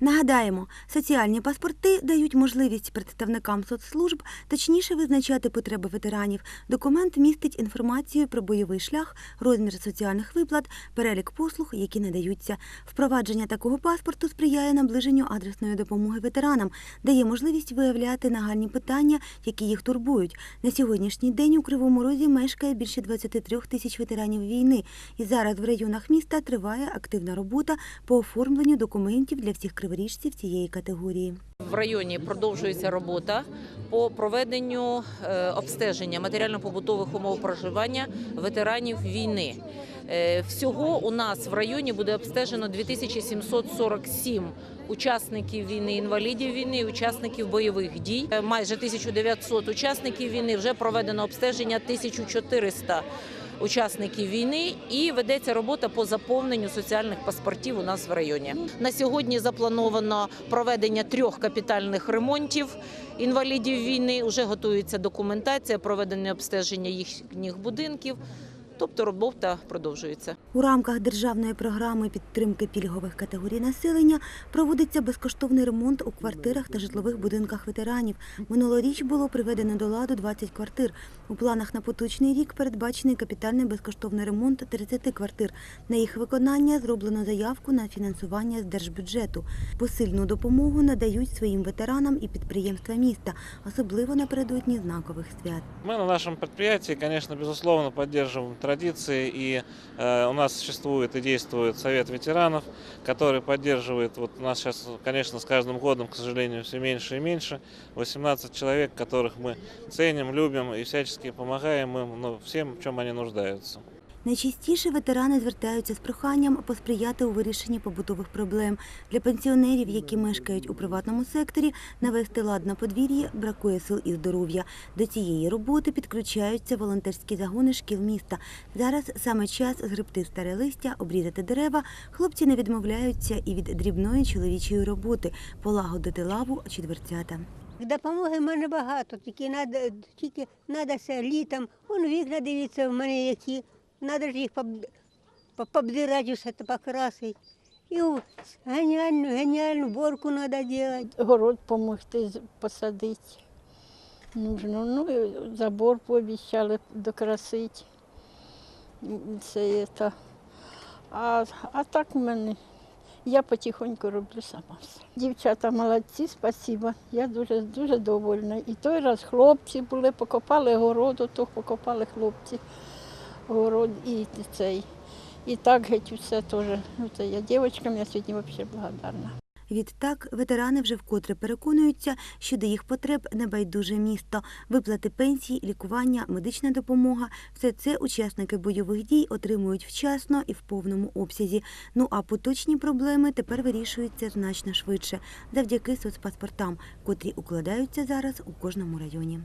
Нагадаємо, соціальні паспорти дають можливість представникам соцслужб точніше визначати потреби ветеранів. Документ містить інформацію про бойовий шлях, розмір соціальних виплат, перелік послуг, які надаються. Впровадження такого паспорту сприяє наближенню адресної допомоги ветеранам, дає можливість виявляти нагальні питання, які їх турбують. На сьогоднішній день у Кривому Розі мешкає більше 23 тисяч ветеранів війни, і зараз в районах міста триває активна робота по оформленню документів для всіх криворіжців цієї категорії. В районі продовжується робота по проведенню е, обстеження матеріально-побутових умов проживання ветеранів війни. Е, Всього у нас в районі буде обстежено 2747 учасників війни, інвалідів війни, учасників бойових дій. Майже 1900 учасників війни вже проведено обстеження 1400 учасників війни і ведеться робота по заповненню соціальних паспортів у нас в районі. На сьогодні заплановано проведення трьох капітальних ремонтів інвалідів війни. Уже готується документація, проведення обстеження їхніх будинків. Тобто робота продовжується. У рамках державної програми підтримки пільгових категорій населення проводиться безкоштовний ремонт у квартирах та житлових будинках ветеранів. Минулоріч було приведено до ладу 20 квартир. У планах на поточний рік передбачений капітальний безкоштовний ремонт 30 квартир. На їх виконання зроблено заявку на фінансування з держбюджету. Посильну допомогу надають своїм ветеранам і підприємства міста, особливо напередодні знакових свят. Мы на нашем предприятии, конечно, безусловно, поддерживаем традиции, и э, у нас существует и действует Совет ветеранов, который поддерживает, вот у нас сейчас, конечно, с каждым годом, к сожалению, все меньше и меньше, 18 человек, которых мы ценим, любим и всячески помогаем им ну, всем, в чем они нуждаются. Найчастіше ветерани звертаються з проханням посприяти у вирішенні побутових проблем. Для пенсіонерів, які мешкають у приватному секторі, навести лад на подвір'ї бракує сил і здоров'я. До цієї роботи підключаються волонтерські загони шкіл міста. Зараз саме час згребти старе листя, обрізати дерева. Хлопці не відмовляються і від дрібної чоловічої роботи полагодити лаву чи дверцята. Допомоги в мене багато, тільки надо, тільки все літом. Вон вікна дивіться в мене які. Надо ж їх поб- по- побдирати, все це покрасити. І геніальну, геніальну борку треба робити. город допомогти посадити. Нужно. Ну, забор пообіцяли докрасити. Це, це. А, а так в мене. Я потихоньку роблю сама. Дівчата молодці, спасибо. Я дуже дуже довольна. І той раз хлопці були, покопали городу, то покопали хлопці город і цей. І так геть усе теж. Ну, це я дівчатам, я сьогодні взагалі благодарна. Відтак ветерани вже вкотре переконуються, що до їх потреб не байдуже місто. Виплати пенсії, лікування, медична допомога – все це учасники бойових дій отримують вчасно і в повному обсязі. Ну а поточні проблеми тепер вирішуються значно швидше завдяки соцпаспортам, котрі укладаються зараз у кожному районі.